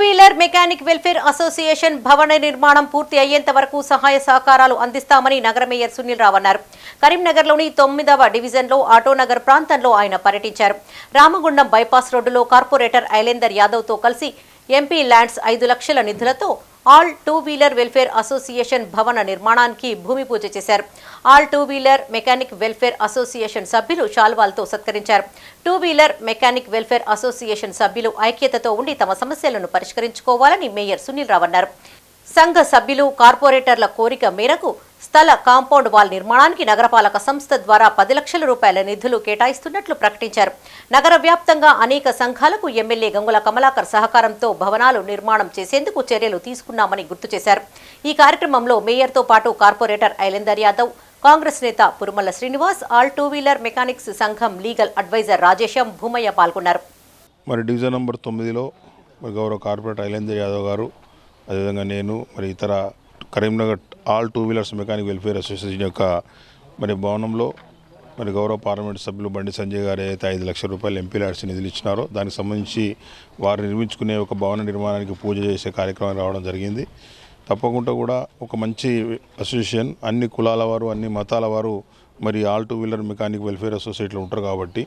Wheeler mechanic welfare association భవన నిర్మాణం పూర్తి అయ్యేంత వరకు సహాయ సహకారాలు అందిస్తామని నగర మేయర్ సునీల్ రావు అన్నారు. కరీంనగర్లోని తొమ్మిదవ డివిజన్లో ఆటోనగర్ ప్రాంతంలో ఆయన పర్యటించారు. రామగుండం బైపాస్ రోడ్డులో కార్పొరేటర్ ఐలేందర్ యాదవ్తో కలిసి ఎంపీ ల్యాండ్స్ ఐదు లక్షల నిధులతో all two wheeler welfare association భవన నిర్మాణానికి భూమి పూజ చేశారు. All two wheeler mechanic welfare association సభ్యులు శాల్వాలతో సత్కరించారు. Two wheeler mechanic welfare association సభ్యులు ఐక్యతతో ఉండి తమ సమస్యలను పరిష్కరించుకోవాలని మేయర్ సునీల్ రావు అన్నారు సంఘ సభ్యులు కార్పొరేటర్ల కోరిక మేరకు స్థల కాంపౌండ్ వాల్ నిర్మాణానికి నగరపాలక సంస్థ ద్వారా పది లక్షల రూపాయల నిధులు కేటాయిస్తున్నట్లు ప్రకటించారు. నగర వ్యాప్తంగా అనేక సంఘాలకు ఎమ్మెల్యే గంగుల కమలాకర్ సహకారంతో భవనాలు నిర్మాణం చేసేందుకు చర్యలు తీసుకున్నామని గుర్తు చేశారు. ఈ కార్యక్రమంలో మేయర్తో పాటు కార్పొరేటర్ ఐలెందర్ యాదవ్ కాంగ్రెస్ నేత Purumalla Srinivas all two wheeler mechanics సంఘం లీగల్ అడ్వైజర్ రాజేశం భూమయ్య పాల్గొన్నారు. మరి డివిజన్ నంబర్ తొమ్మిదిలో గౌరవ కార్పొరేటర్ ఐలేందర్ యాదవ్ గారు అదేవిధంగా నేను మరి ఇతర Karimnagar all two wheelers mechanic welfare association యొక్క మరి భవనంలో మరి గౌరవ పార్లమెంట్ సభ్యులు బండి సంజయ్ గారు అయితే ఐదు లక్షల రూపాయలు ఎంపీ ల్యాడ్స్ నిధులు ఇచ్చినారో దానికి సంబంధించి వారు నిర్మించుకునే ఒక భవన నిర్మాణానికి పూజ చేసే కార్యక్రమం రావడం జరిగింది. తప్పకుండా కూడా ఒక మంచి అసోసియేషన్ అన్ని కులాల వారు అన్ని మతాల వారు మరి all two wheeler mechanic welfare అసోసియేట్లు ఉంటారు కాబట్టి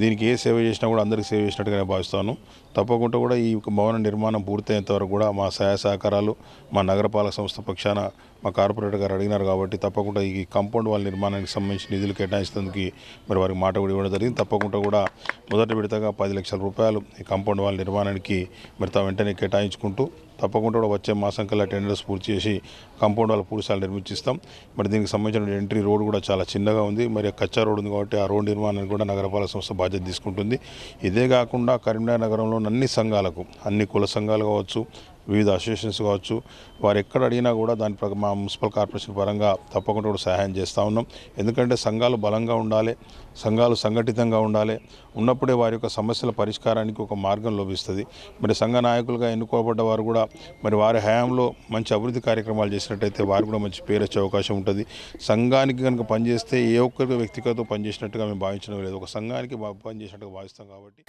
దీనికి ఏ సేవ చేసినా కూడా అందరికీ సేవ చేసినట్టుగానే భావిస్తాను. తప్పకుండా కూడా ఈ భవన నిర్మాణం పూర్తయ్యేంత వరకు కూడా మా సహాయ సహకారాలు మా నగరపాలక సంస్థ పక్షాన మా కార్పొరేటర్ గారు అడిగినారు కాబట్టి తప్పకుండా ఈ కాంపౌండ్ వాల్ నిర్మాణానికి సంబంధించి నిధులు కేటాయించేందుకు మరి వారికి మాట కూడా ఇవ్వడం జరిగింది. తప్పకుండా కూడా మొదటి విడతగా పది లక్షల రూపాయలు ఈ కాంపౌండ్ వాల్ నిర్మాణానికి మరి తా వెంటనే కేటాయించుకుంటూ తప్పకుండా కూడా వచ్చే మాసం కల్లా టెండర్స్ పూర్తి చేసి కాంపౌండ్ వాళ్ళ పూర్తిసార్లు నిర్మించిస్తాం. మరి దీనికి సంబంధించిన ఎంట్రీ రోడ్ కూడా చాలా చిన్నగా ఉంది. మరి కచ్చా రోడ్ ఉంది కాబట్టి ఆ రోడ్ నిర్మాణానికి కూడా నగరపాలక సంస్థ బాధ్యత తీసుకుంటుంది. ఇదే కాకుండా కరీంనగర్ నగరంలోని అన్ని సంఘాలకు అన్ని కుల సంఘాలు కావచ్చు వివిధ అసోసియేషన్స్ కావచ్చు వారు ఎక్కడ అడిగినా కూడా దాని మా మున్సిపల్ కార్పొరేషన్ పరంగా తప్పకుండా కూడా సహాయం చేస్తూ ఉన్నాం. ఎందుకంటే సంఘాలు బలంగా ఉండాలి సంఘాలు సంఘటితంగా ఉండాలి. ఉన్నప్పుడే వారి యొక్క సమస్యల పరిష్కారానికి ఒక మార్గం లభిస్తుంది. మరి సంఘ నాయకులుగా ఎన్నుకోబడ్డ వారు కూడా మరి వారి హయాంలో మంచి అభివృద్ధి కార్యక్రమాలు చేసినట్టయితే వారు కూడా మంచి పేరు వచ్చే అవకాశం ఉంటుంది. సంఘానికి కనుక పనిచేస్తే ఏ ఒక్కరికి వ్యక్తిగత పనిచేసినట్టుగా మేము భావించడం లేదు. ఒక సంఘానికి పనిచేసినట్టుగా భావిస్తాం కాబట్టి.